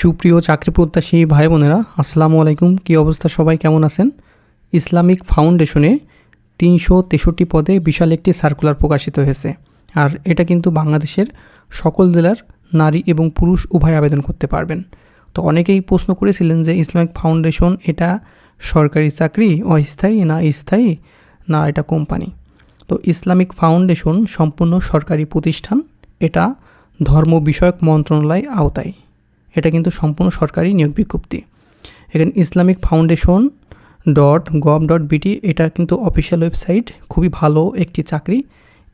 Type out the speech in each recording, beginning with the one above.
সুপ্রিয় চাকরি প্রত্যাশী ভাই বোনেরা, আসসালামু আলাইকুম। কী অবস্থা? সবাই কেমন আছেন? ইসলামিক ফাউন্ডেশনে তিনশো তেষট্টি পদে বিশাল একটি সার্কুলার প্রকাশিত হয়েছে। আর এটা কিন্তু বাংলাদেশের সকল জেলার নারী এবং পুরুষ উভয় আবেদন করতে পারবেন। তো অনেকেই প্রশ্ন করেছিলেন যে ইসলামিক ফাউন্ডেশন এটা সরকারি চাকরি, অস্থায়ী না স্থায়ী? না, এটা কোম্পানি। তো ইসলামিক ফাউন্ডেশন সম্পূর্ণ সরকারি প্রতিষ্ঠান, এটা ধর্ম বিষয়ক মন্ত্রণালয় আওতায়। এটা কিন্তু সম্পূর্ণ সরকারি নিয়োগ বিজ্ঞপ্তি। এখানে Islamic foundation dot gov dot bd, এটা কিন্তু অফিসিয়াল ওয়েবসাইট, খুবই ভালো একটি চাকরি।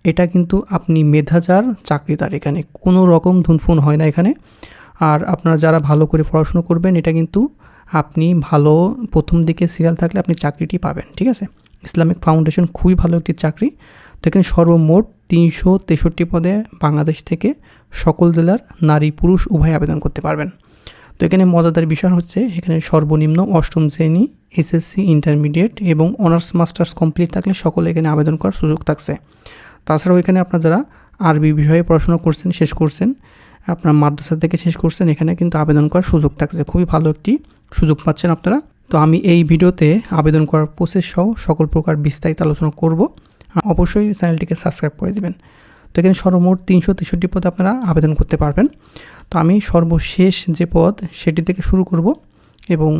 এটা কিন্তু আপনি মেধাজার চাকরিদার এখানে, কোনো রকম ধুনফুন হয় না এখানে। আর আপনারা যারা ভালো করে পড়াশুনো করবেন, এটা কিন্তু আপনি ভালো প্রথম দিকে সিরিয়াল থাকলে আপনি চাকরিটি পাবেন, ঠিক আছে? ইসলামিক ফাউন্ডেশন খুবই ভালো একটি চাকরি। তো এখানে সর্বমোট তিনশো তেষট্টি পদে বাংলাদেশ থেকে সকল জেলার নারী পুরুষ উভয় আবেদন করতে পারবেন। এখানে মজাদার বিষয় হচ্ছে, এখানে সর্বনিম্ন অষ্টম শ্রেণি এসএসসি ইন্টারমিডিয়েট এবং অনার্স মাস্টার্স কমপ্লিট থাকলে সকলে এখানে আবেদন করার সুযোগ থাকছে। তাছাড়াও এখানে আপনার যারা আরবি বিষয়ে পড়াশোনা করছেন, শেষ করছেন, আপনার মাদ্রাসা থেকে শেষ করছেন, এখানে কিন্তু আবেদন করার সুযোগ থাকছে। খুবই ভালো একটি সুযোগ পাচ্ছেন আপনারা। তো আমি এই ভিডিওতে আবেদন করার প্রসেস সহ সকল প্রকার বিস্তারিত আলোচনা করব। অবশ্যই চ্যানেলটিকে সাবস্ক্রাইব করে দেবেন। তো এখানে সর্বমোট তিনশো তেষট্টি পদে আপনারা আবেদন করতে পারবেন। তো আমি সর্বশেষ যে পদ সেটি থেকে শুরু করব এবং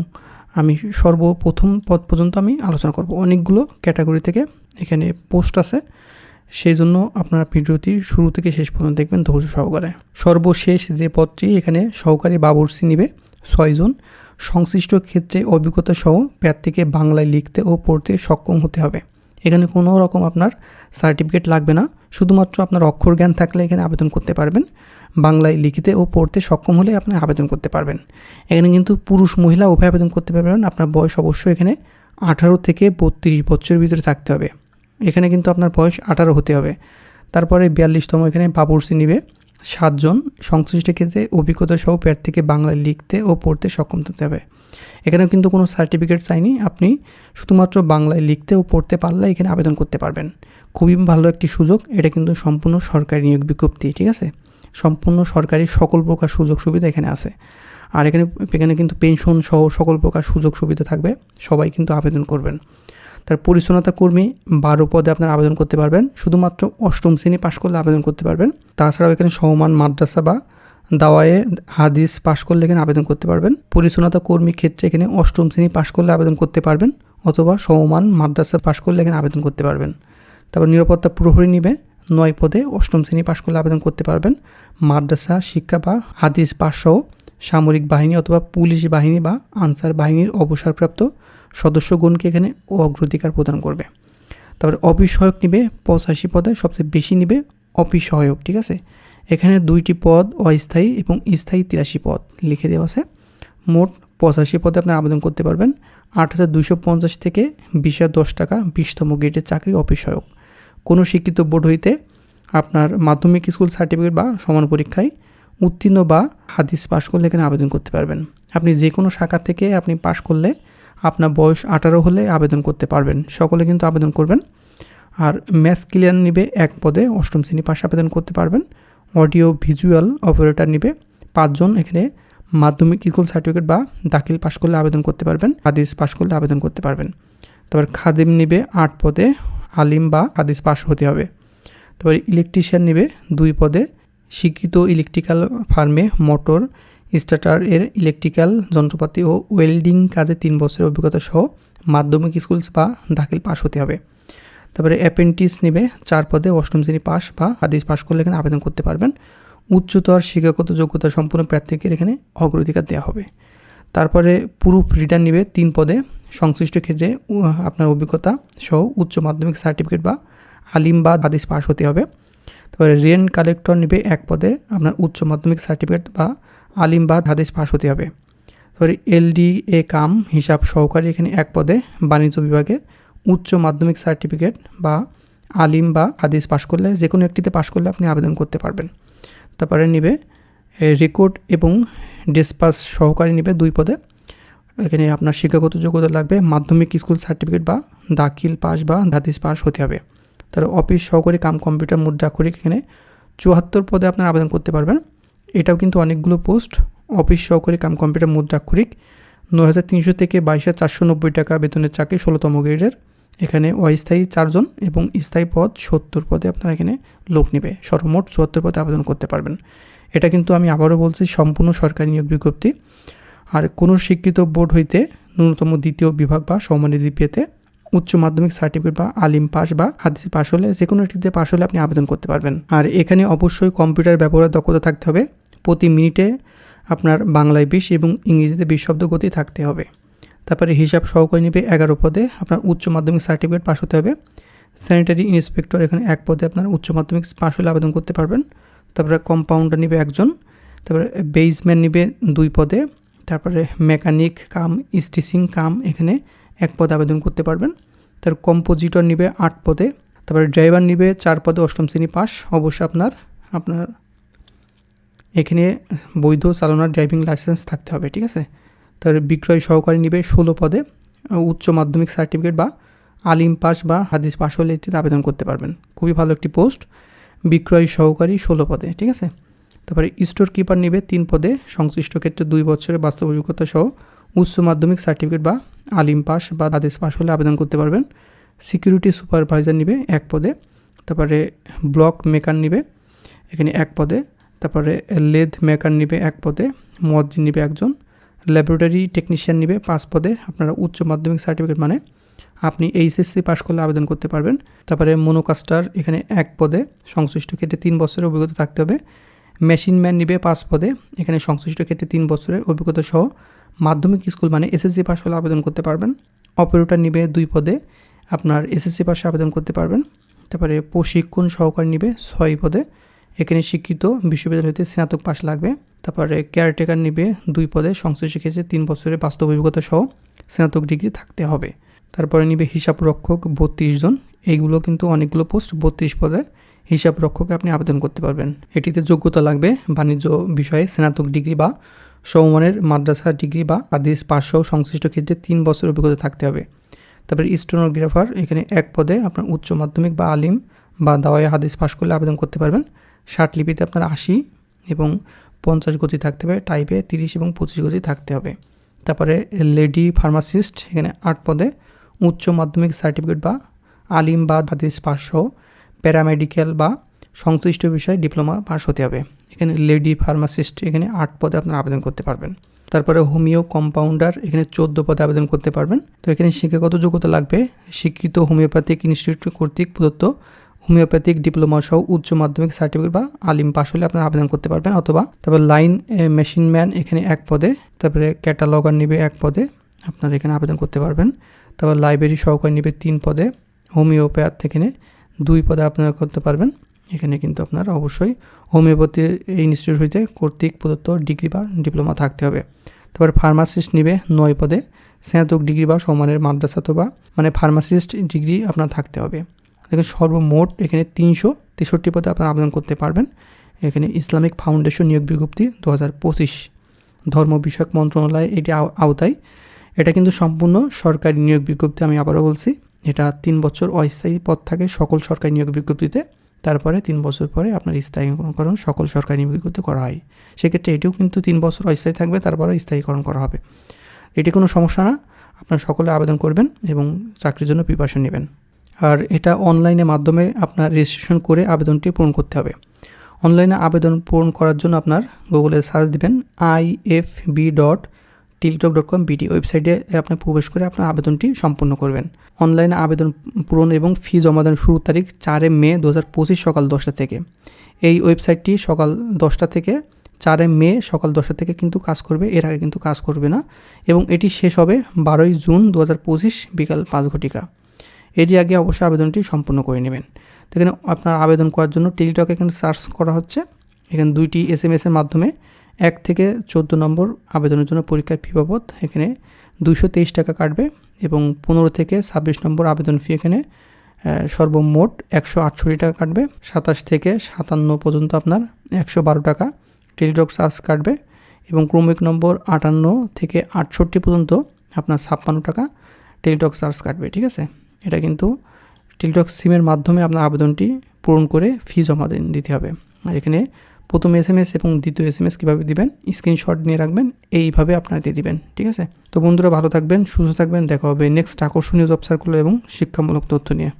আমি সর্বপ্রথম পদ পর্যন্ত আমি আলোচনা করব। অনেকগুলো ক্যাটাগরি থেকে এখানে পোস্ট আছে। সেই জন্য আপনারা ভিডিওটি শুরু থেকে শেষ পর্যন্ত দেখবেন ধৈর্য সহকারে। সর্বশেষ যে পদটি এখানে সহকারী বাবুর্সি নিবে ছয়জন সংশ্লিষ্ট ক্ষেত্রে অভিজ্ঞতা সহ প্রার্থীকে বাংলায় লিখতে ও পড়তে সক্ষম হতে হবে। এখানে কোনো রকম আপনার সার্টিফিকেট লাগবে না। শুধুমাত্র আপনার অক্ষর জ্ঞান থাকলে এখানে আবেদন করতে পারবেন। বাংলায় লিখিতে ও পড়তে সক্ষম হলে আপনি আবেদন করতে পারবেন। এখানে কিন্তু পুরুষ মহিলা উভয় আবেদন করতে পারবেন। আপনার বয়স অবশ্যই এখানে আঠারো থেকে বত্রিশ বছরের ভিতরে থাকতে হবে। এখানে কিন্তু আপনার বয়স আঠারো হতে হবে। তারপরে বিয়াল্লিশতম এখানে বাবুর্সি নিবে। সাতজন সংশ্লিষ্ট ক্ষেত্রে অভিজ্ঞতা সহ প্রার্থীকে বাংলায় লিখতে ও পড়তে সক্ষম হতে হবে। এখানেও কিন্তু কোনো সার্টিফিকেট চাইনি। আপনি শুধুমাত্র বাংলায় লিখতে ও পড়তে পারলে এখানে আবেদন করতে পারবেন। খুবই ভালো একটি সুযোগ। এটা কিন্তু সম্পূর্ণ সরকারি নিয়োগ বিজ্ঞপ্তি, ঠিক আছে? সম্পূর্ণ সরকারি সকল প্রকার সুযোগ সুবিধা এখানে আছে। আর এখানে এখানে কিন্তু পেনশন সহ সকল প্রকার সুযোগ সুবিধা থাকবে। সবাই কিন্তু আবেদন করবেন। তার পরিচ্ছন্নতা কর্মী বারো পদে আপনার আবেদন করতে পারবেন। শুধুমাত্র অষ্টম শ্রেণি পাশ করলে আবেদন করতে পারবেন। তাছাড়াও এখানে সমান মাদ্রাসা বা দাওয়ায়ে হাদিস পাশ করলে এখানে আবেদন করতে পারবেন। পরিচ্ছন্নতা কর্মী ক্ষেত্রে এখানে অষ্টম শ্রেণি পাশ করলে আবেদন করতে পারবেন। অথবা সমমান মাদ্রাসা পাশ করলে এখানে আবেদন করতে পারবেন। তারপর নিরাপত্তা প্রহরী নিবে। নয় পদে অষ্টম শ্রেণি পাশ করলে আবেদন করতে পারবেন। মাদ্রাসা, শিক্ষা বা হাদিস পাশ সহ সামরিক বাহিনী অথবা পুলিশ বাহিনী বা আনসার বাহিনীর অবসরপ্রাপ্ত সদস্যগণকে এখানে অগ্রাধিকার প্রদান করবে। তারপরে অফিস সহায়ক নিবে পঁচাশি পদে, সবচেয়ে বেশি নিবে সহায়ক ঠিক আছে? এখানে দুইটি পদ অস্থায়ী এবং স্থায়ী তিরাশি পদ লিখে দেওয়া আছে। মোট পঁচাশি পদে আপনার আবেদন করতে পারবেন। আট হাজার দুইশো পঞ্চাশ থেকে বিশ হাজার দশ টাকা বিশতম গেটের চাকরি অফিস সহায়ক কোনো শিক্ষিত বোর্ড হইতে আপনার মাধ্যমিক স্কুল সার্টিফিকেট বা সমান পরীক্ষায় উত্তীর্ণ বা হাদিস পাশ করলে এখানে আবেদন করতে পারবেন। আপনি যে কোনো শাখা থেকে আপনি পাশ করলে আপনার বয়স আঠারো হলে আবেদন করতে পারবেন। সকলে কিন্তু আবেদন করবেন। আর ম্যাথস ক্লিয়ার নিবে এক পদে অষ্টম শ্রেণি পাশে আবেদন করতে পারবেন। অডিও ভিজুয়াল অপারেটর নিবে পাঁচজন। এখানে মাধ্যমিক স্কুল সার্টিফিকেট বা দাখিল পাশ করলে আবেদন করতে পারবেন। হাদিস পাশ করলে আবেদন করতে পারবেন। তারপর খাদিম নিবে আট পদে আলিম বা হাদিস পাশ হতে হবে। তারপরে ইলেকট্রিশিয়ান নেবে দুই পদে। শিক্ষিত ইলেকট্রিক্যাল ফার্মে মোটর স্টার্টার এর ইলেকট্রিক্যাল যন্ত্রপাতি ও ওয়েল্ডিং কাজে তিন বছরের অভিজ্ঞতা সহ মাধ্যমিক স্কুল বা দাখিল পাশ হতে হবে। তারপরে অ্যাপেন্টিস নেবে চার পদে অষ্টম শ্রেণি পাস বা হাদিস পাশ করলে এখানে আবেদন করতে পারবেন। উচ্চতর শিক্ষাগত যোগ্যতা সম্পূর্ণ প্রার্থীকে এখানে অগ্রাধিকার দেওয়া হবে। তারপরে প্রুফ রিটার্ন নেবে তিন পদে। সংশ্লিষ্ট ক্ষেত্রে আপনার অভিজ্ঞতা সহ উচ্চ মাধ্যমিক সার্টিফিকেট বা আলিম বা হাদিস পাশ হতে হবে। তারপরে রেন কালেক্টর নেবে এক পদে আপনার উচ্চ মাধ্যমিক সার্টিফিকেট বা আলিম বা হাদিস পাশ হতে হবে। তারপরে এলডি এ কাম হিসাব সহকারী এখানে এক পদে বাণিজ্য বিভাগে উচ্চ মাধ্যমিক সার্টিফিকেট বা আলিম বা হাদিস পাশ করলে যে কোনো একটিতে পাশ করলে আপনি আবেদন করতে পারবেন। তারপরে নিবে রেকর্ড এবং ডেসপাস সহকারী নিবে দুই পদে। এখানে আপনার শিক্ষাগত যোগ্যতা লাগবে, মাধ্যমিক স্কুল সার্টিফিকেট বা দাখিল পাস বা হাদিস পাস হতে হবে। তার অফিস সহকারী কাম কম্পিউটার মুদ্রাক্ষরিক এখানে চুয়াত্তর পদে আপনার আবেদন করতে পারবেন। এটাও কিন্তু অনেকগুলো পোস্ট অফিস সহকারী কাম কম্পিউটার মুদ্রাক্ষরিক নয় হাজার তিনশো থেকে বাইশ হাজার চারশো নব্বই টাকা বেতনের চাকরি ষোলোতম গ্রেডের। এখানে অস্থায়ী চারজন এবং স্থায়ী পদ সত্তর পদে আপনারা এখানে লোক নেবে, সর্বমোট চুয়াত্তর পদে আবেদন করতে পারবেন। এটা কিন্তু আমি আবারও বলছি, সম্পূর্ণ সরকারি নিয়োগ বিজ্ঞপ্তি। আর কোনো স্বীকৃত বোর্ড হইতে ন্যূনতম দ্বিতীয় বিভাগ বা সমানের জিপিএতে উচ্চ মাধ্যমিক সার্টিফিকেট বা আলিম পাস বা হাদিস পাস হলে যে কোনো একটিতে পাস হলে আপনি আবেদন করতে পারবেন। আর এখানে অবশ্যই কম্পিউটার ব্যবহারের দক্ষতা থাকতে হবে। প্রতি মিনিটে আপনার বাংলায় বিশ এবং ইংরেজিতে বিশ শব্দ গতি থাকতে হবে। তারপরে হিসাব সহকারী নেবে এগারো পদে আপনার উচ্চ মাধ্যমিক সার্টিফিকেট পাস হতে হবে। স্যানিটারি ইন্সপেক্টর এখানে এক পদে আপনার উচ্চ মাধ্যমিক পাস হলে আবেদন করতে পারবেন। তারপরে কম্পাউন্ডার নেবে একজন। তারপরে বেসম্যান নেবে দুই পদে। তারপরে মেকানিক কাম, স্টিচিং কাম, এখানে এক পদে আবেদন করতে পারবেন। তার কম্পোজিটর নিবে আট পদে, তারপরে ড্রাইভার নিবে চার পদে অষ্টম শ্রেণি পাস অবশ্যই আপনার আপনার এখানে বৈধ চালনার ড্রাইভিং লাইসেন্স থাকতে হবে, ঠিক আছে? তার বিক্রয় সহকারী নিবে ষোলো পদে উচ্চ মাধ্যমিক সার্টিফিকেট বা আলিম পাস বা হাদিস পাস হলে এটিতে আবেদন করতে পারবেন। খুবই ভালো একটি পোস্ট, বিক্রয় সহকারী ষোলো পদে, ঠিক আছে? তারপরে স্টোর কিপার নেবে তিন পদে, সংশ্লিষ্ট ক্ষেত্রে দুই বছরের বাস্তব অভিজ্ঞতা সহ উচ্চ মাধ্যমিক সার্টিফিকেট বা আলিম পাস বা হাদিস পাস হলে আবেদন করতে পারবেন। সিকিউরিটি সুপারভাইজার নিবে এক পদে, তারপরে ব্লক মেকার নিবে এখানে এক পদে, তারপরে লেদ মেকার নিবে এক পদে মজ্জিন নিবে একজন। ল্যাবরেটরি টেকনিশিয়ান নিবে পাঁচ পদে, আপনারা উচ্চ মাধ্যমিক সার্টিফিকেট মানে আপনি এইচএসসি পাস করলে আবেদন করতে পারবেন। তারপরে মনোকাস্টার এখানে এক পদে, সংশ্লিষ্ট ক্ষেত্রে তিন বছরের অভিজ্ঞতা থাকতে হবে। মেশিন ম্যান নিবে পাঁচ পদে। এখানে সংশ্লিষ্ট ক্ষেত্রে তিন বছরের অভিজ্ঞতা সহ মাধ্যমিক স্কুল মানে এসএসসি পাস হলে আবেদন করতে পারবেন। অপারেটর নিবে দুই পদে, আপনার এসএসসি পাশে আবেদন করতে পারবেন। তারপরে প্রশিক্ষণ সহকারী নিবে ছয় পদে। এখানে শিক্ষিত বিশ্ববিদ্যালয় হতে স্নাতক পাস লাগবে। তারপরে কেয়ারটেকার নিবে দুই পদে, সংশ্লিষ্ট ক্ষেত্রে তিন বছরের বাস্তব অভিজ্ঞতা সহ স্নাতক ডিগ্রি থাকতে হবে। তারপরে নিবে হিসাব রক্ষক বত্রিশ জন। এইগুলো কিন্তু অনেকগুলো পোস্ট বত্রিশ পদে। হিসাব রক্ষকে আপনি আবেদন করতে পারবেন। এটিতে যোগ্যতা লাগবে বাণিজ্য বিষয়ে স্নাতক ডিগ্রি বা সমমানের মাদ্রাসা ডিগ্রি বা আদিস পাঁচশো সংশ্লিষ্ট ক্ষেত্রে তিন বছর অভিজ্ঞতা থাকতে হবে। তারপরে স্টোনোগ্রাফার, এখানে এক পদে আপনার উচ্চ মাধ্যমিক বা আলিম বা দাওয়াই হাদিস পাশ করলে আবেদন করতে পারবেন। ষাট লিপিতে আপনার আশি এবং পঞ্চাশ গতি থাকতে হবে টাইপে তিরিশ এবং পঁচিশ গতি থাকতে হবে। তারপরে লেডি ফার্মাসিস্ট, এখানে আট পদে উচ্চ মাধ্যমিক সার্টিফিকেট বা আলিম বা হাদিস পাঁচশো প্যারামেডিক্যাল বা সংশ্লিষ্ট বিষয়ে ডিপ্লোমা পাস হতে হবে। এখানে লেডি ফার্মাসিস্ট এখানে আট পদে আপনারা আবেদন করতে পারবেন। তারপরে হোমিও কম্পাউন্ডার এখানে চোদ্দ পদে আবেদন করতে পারবেন। তো এখানে শিক্ষাগত যোগ্যতা লাগবে। শিক্ষিত হোমিওপ্যাথিক ইনস্টিটিউট কর্তৃক প্রদত্ত হোমিওপ্যাথিক ডিপ্লোমা সহ উচ্চ মাধ্যমিক সার্টিফিকেট বা আলিম পাস হলে আপনারা আবেদন করতে পারবেন। অথবা তারপর লাইন মেশিন ম্যান এখানে এক পদে, তারপরে ক্যাটালগার নিবে এক পদে আপনারা এখানে আবেদন করতে পারবেন। তারপর লাইব্রেরি সহকারী নিবে তিন পদে, হোমিওপ্যাথ এখানে দুই পদে আপনারা করতে পারবেন। এখানে কিন্তু আপনার অবশ্যই হোমিওপ্যাথি ইনস্টিটিউট হইতে কর্তৃক প্রদত্ত ডিগ্রি বা ডিপ্লোমা থাকতে হবে। তারপর ফার্মাসিস্ট নিবে নয় পদে। স্নাতক ডিগ্রি বা সমানের মাদ্রাসা অথবা মানে ফার্মাসিস্ট ডিগ্রি আপনার থাকতে হবে। দেখেন, সর্বমোট এখানে তিনশো তেষট্টি পদে আপনারা আবেদন করতে পারবেন। এখানে ইসলামিক ফাউন্ডেশন নিয়োগ বিজ্ঞপ্তি দু হাজার পঁচিশ। ধর্ম বিষয়ক মন্ত্রণালয় এটি আওতায়। এটা কিন্তু সম্পূর্ণ সরকারি নিয়োগ বিজ্ঞপ্তি আমি আবারও বলছি। এটা তিন বছর অস্থায়ী পদ থাকে সকল সরকারি নিয়োগ বিজ্ঞপ্তিতে, তারপরে তিন বছর পরে আপনার স্থায়ীকরণ সকল সরকারি নিয়োগ বিজ্ঞপ্তি করা হয়। সেক্ষেত্রে এটিও কিন্তু তিন বছর অস্থায়ী থাকবে, তারপরে স্থায়ীকরণ করা হবে। এটি কোনো সমস্যা না, আপনার সকলে আবেদন করবেন এবং চাকরির জন্য প্রিপারেশন নেবেন। আর এটা অনলাইনের মাধ্যমে আপনার রেজিস্ট্রেশন করে আবেদনটি পূরণ করতে হবে। অনলাইনে আবেদন পূরণ করার জন্য আপনার গুগলে সার্চ দিবেন I F B dot teletalk dot com bd ওয়েবসাইটে আপনি প্রবেশ করে আপনার আবেদনটি সম্পূর্ণ করবেন। অনলাইনে আবেদন পূরণ এবং ফি জমা দেওয়ার শুরুর তারিখ চারে মে দু হাজার পঁচিশ সকাল দশটা থেকে। এই ওয়েবসাইটটি সকাল দশটা থেকে চারে মে সকাল দশটা থেকে কিন্তু কাজ করবে, এর আগে কিন্তু কাজ করবে না এবং এটি শেষ হবে বারোই জুন দু হাজার পঁচিশ বিকাল পাঁচ ঘটিকা। এটি আগে অবশ্যই আবেদনটি সম্পূর্ণ করে নেবেন। তো এখানে আপনার আবেদন করার জন্য টেলিটক এখানে সার্চ করা হচ্ছে। এখানে দুইটি এস এম এসের মাধ্যমে এক থেকে চোদ্দ নম্বর আবেদনের জন্য পরীক্ষার ফি বাবদ এখানে দুশো তেইশ টাকা কাটবে এবং পনেরো থেকে ছাব্বিশ নম্বর আবেদন ফি এখানে সর্বমোট একশো আটষট্টি টাকা কাটবে। সাতাশ থেকে সাতান্ন পর্যন্ত আপনার একশো বারো টাকা টেলিটক চার্জ কাটবে এবং ক্রমিক নম্বর আটান্ন থেকে আটষট্টি পর্যন্ত আপনার ছাপ্পান্ন টাকা টেলিটক চার্জ কাটবে, ঠিক আছে? এটা কিন্তু টেলিটক সিমের মাধ্যমে আপনার আবেদনটি পূরণ করে ফি জমা দিতে হবে। আর এখানে প্রথম এস এম এস এবং দ্বিতীয় এস এম এস কীভাবে দিবেন স্ক্রিনশট নিয়ে রাখবেন, এইভাবে আপনারা দিয়ে দিবেন, ঠিক আছে? তো বন্ধুরা, ভালো থাকবেন, সুস্থ থাকবেন, দেখা হবে নেক্সট আকর্ষণীয় জব সার্কুলার এবং শিক্ষামূলক তথ্য নিয়ে।